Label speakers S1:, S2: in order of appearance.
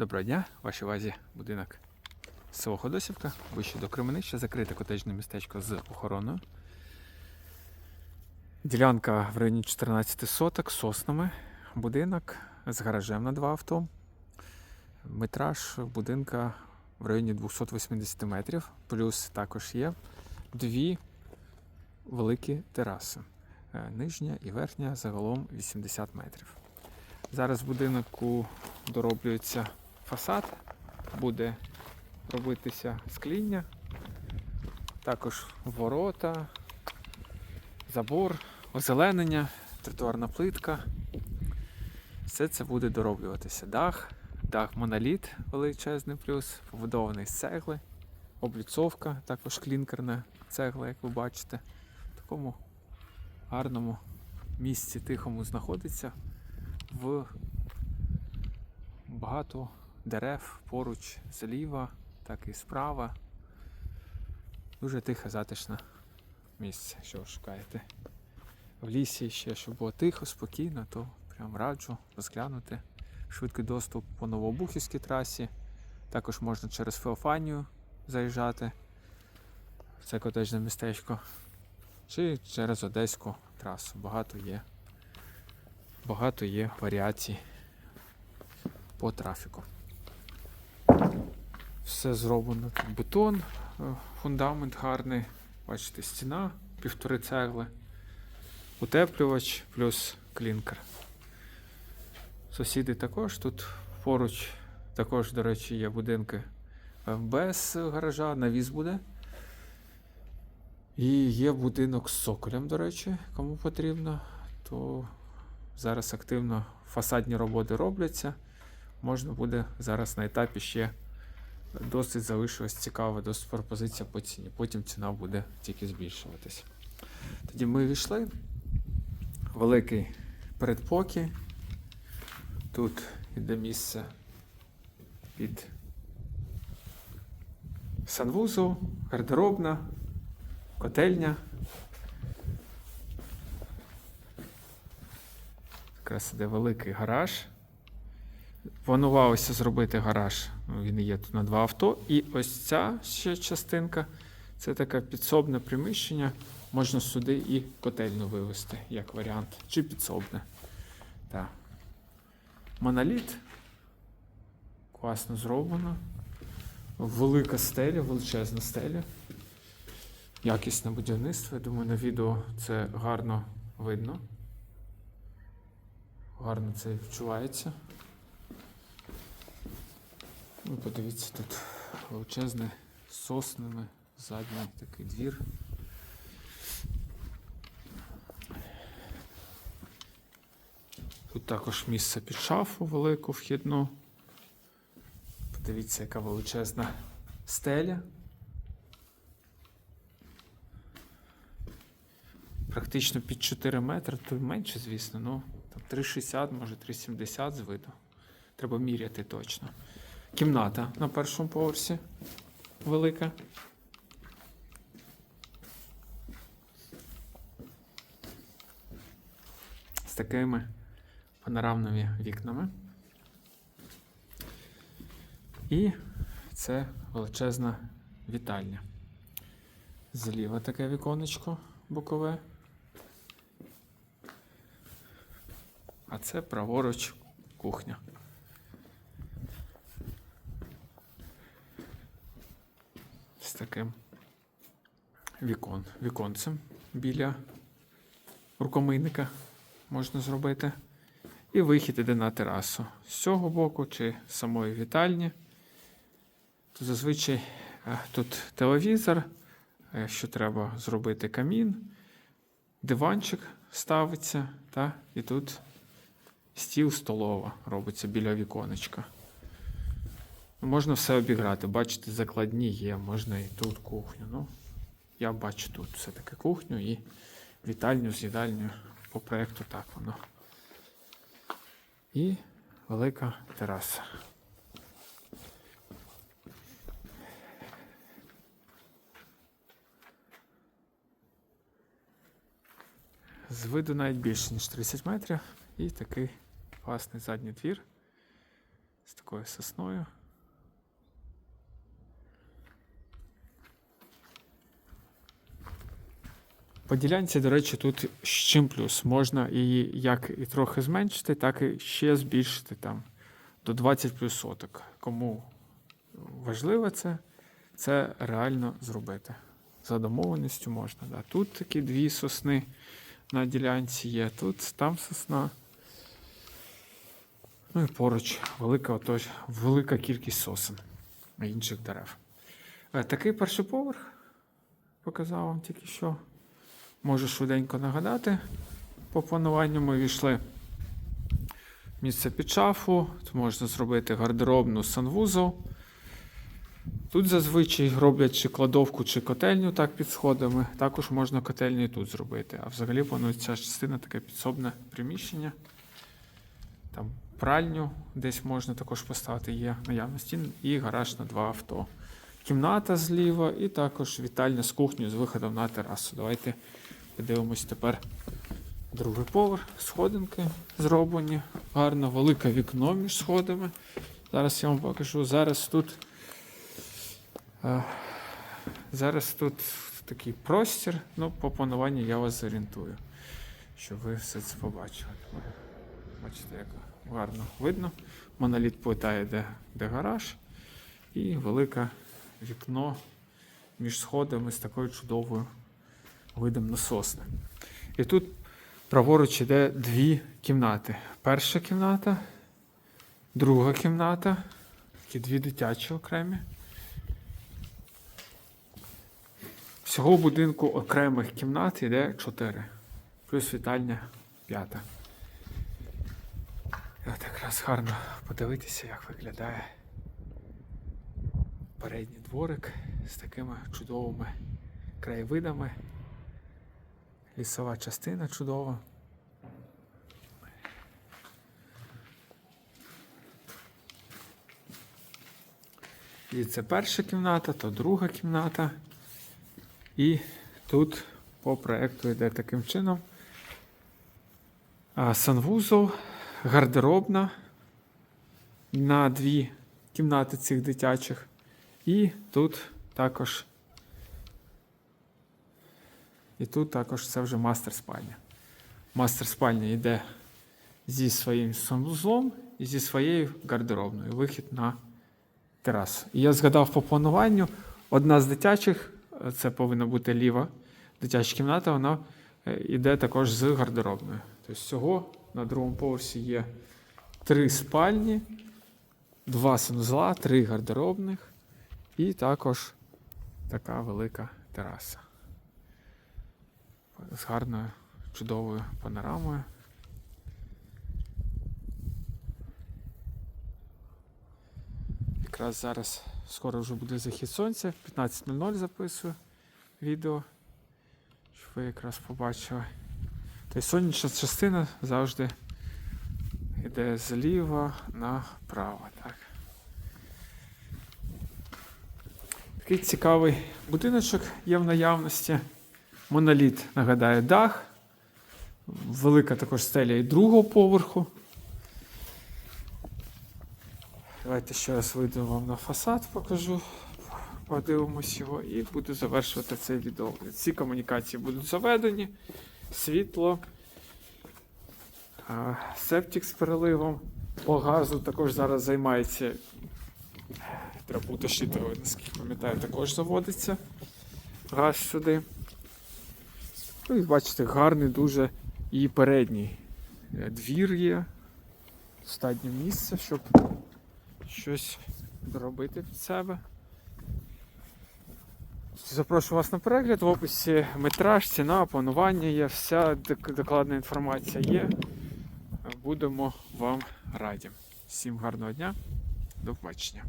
S1: Доброго дня, в вашій увазі будинок село Ходосівка, вище до Кременища, закрите котеджне містечко з охороною. Ділянка в районі 14 соток соснами. Будинок з гаражем на два авто. Метраж будинка в районі 280 метрів. Плюс також є дві великі тераси. Е, Нижня і верхня загалом 80 метрів. Зараз в будинку дороблюється фасад, буде робитися скління, також ворота, забор, озеленення, тротуарна плитка. Все це буде дороблюватися. Дах, дах моноліт величезний плюс, побудований з цегли, обліцовка, також клінкерна цегла, як ви бачите. В такому гарному місці тихому знаходиться в багато дерев поруч зліва, так і справа. Дуже тихе, затишне місце, що ви шукаєте. В лісі ще, щоб було тихо, спокійно, то прям раджу розглянути. Швидкий доступ по Новобухівській трасі. Також можна через Феофанію заїжджати в це котеджне містечко. Чи через Одеську трасу. Багато є. Багато є варіацій по трафіку. Все зроблено бетон, е, фундамент гарний. Бачите, стіна, півтори цегли, утеплювач плюс клінкер. Сусіди також тут поруч, також, до речі, є будинки без гаража, навіс буде. І є будинок з соколем, до речі, кому потрібно, то зараз активно фасадні роботи робляться. Можна буде зараз на етапі ще досить залишилась цікава досить пропозиція по ціні. Потім ціна буде тільки збільшуватись. Тоді ми війшли. Великий передпокій. Тут іде місце під санвузол, гардеробна, котельня. Якраз іде великий гараж. Планувалося зробити гараж. Він є тут на два авто. І ось ця ще частинка це таке підсобне приміщення. Можна сюди і котельну вивезти, як варіант. Чи підсобне. Так. Моноліт. Класно зроблено. Велика стеля, величезна стеля. Якісне будівництво. Я думаю, на відео це гарно видно. Гарно це відчувається. Ну, подивіться, тут величезне соснами, задній такий двір. Тут також місце під шафу велику вхідну. Подивіться, яка величезна стеля. Практично під 4 метри, то менше, звісно, ну там 3,60, може 3,70 з виду. Треба міряти точно. Кімната на першому поверсі велика. З такими панорамними вікнами. І це величезна вітальня. Зліва таке віконечко бокове. А це праворуч кухня. З таким вікон, віконцем біля рукомийника можна зробити. І вихід іде на терасу з цього боку чи з самої вітальні. Зазвичай е, тут телевізор, е, що треба зробити камін, диванчик ставиться, та, і тут стіл столова робиться біля віконечка. Можна все обіграти. Бачите, закладні є, можна і тут кухню. Ну, я бачу тут все-таки кухню і вітальню з їдальню по проєкту так воно. І велика тераса. З виду навіть більше, ніж 30 метрів. І такий класний задній двір з такою сосною. По ділянці, до речі, тут з чим плюс. Можна її як і трохи зменшити, так і ще збільшити там до 20 плюс соток. Кому важливо це, це реально зробити. За домовленістю можна. Да. Тут такі дві сосни на ділянці є, тут там сосна. Ну і поруч велика, отож, велика кількість сосен інших дерев. Е, Такий перший поверх показав вам тільки що. Можу швиденько нагадати. По плануванню ми війшли місце під шафу. Тут можна зробити гардеробну санвузол. Тут зазвичай роблять чи кладовку, чи котельню так під сходами. Також можна котельню і тут зробити. А взагалі планується частина таке підсобне приміщення. Там пральню десь можна також поставити, є наявності, і гараж на два авто. Кімната зліва, і також вітальня з кухнею з виходом на терасу. Давайте подивимось тепер другий поверх. Сходинки зроблені. Гарно, велике вікно між сходами. Зараз я вам покажу. Зараз тут. е, Зараз тут такий простір. Ну, по плануванню я вас зорієнтую, щоб ви все це побачили. Бачите, як гарно видно. Моноліт плита йде, де гараж, і велике вікно між сходами з такою чудовою видом на сосни. І тут праворуч іде дві кімнати. Перша кімната, друга кімната, такі дві дитячі окремі. Всього в будинку окремих кімнат йде 4, плюс вітальня п'ята. От якраз гарно подивитися, як виглядає передній дворик з такими чудовими краєвидами. Лісова частина чудова. І це перша кімната, то друга кімната. І тут по проекту йде таким чином. Санвузол, гардеробна на дві кімнати цих дитячих. І тут також. І тут також це вже мастер спальня. Мастер спальня йде зі своїм санвузлом і зі своєю гардеробною. Вихід на терасу. І я згадав по плануванню, одна з дитячих, це повинна бути ліва дитяча кімната, вона е, йде також з гардеробною. Тобто всього на другому поверсі є три спальні, два санузла, три гардеробних і також така велика тераса. З гарною чудовою панорамою. Якраз зараз скоро вже буде захід сонця, 15.00 записую відео, щоб ви якраз побачили. Тобто сонячна частина завжди йде зліва направо. Так. Такий цікавий будиночок є в наявності. Моноліт, нагадаю, дах. Велика також стеля і другого поверху. Давайте ще раз вийду вам на фасад, покажу, подивимось його і буду завершувати цей відео. Ці комунікації будуть заведені, світло, септик з переливом. По газу також зараз займається. Треба уточнити, наскільки пам'ятаю, також заводиться газ сюди. Ну і бачите, гарний дуже і передній е, двір є. Достатньо місця, щоб щось доробити під себе. Запрошую вас на перегляд. В описі метраж, ціна, планування є, вся докладна інформація є. Будемо вам раді. Всім гарного дня, до побачення.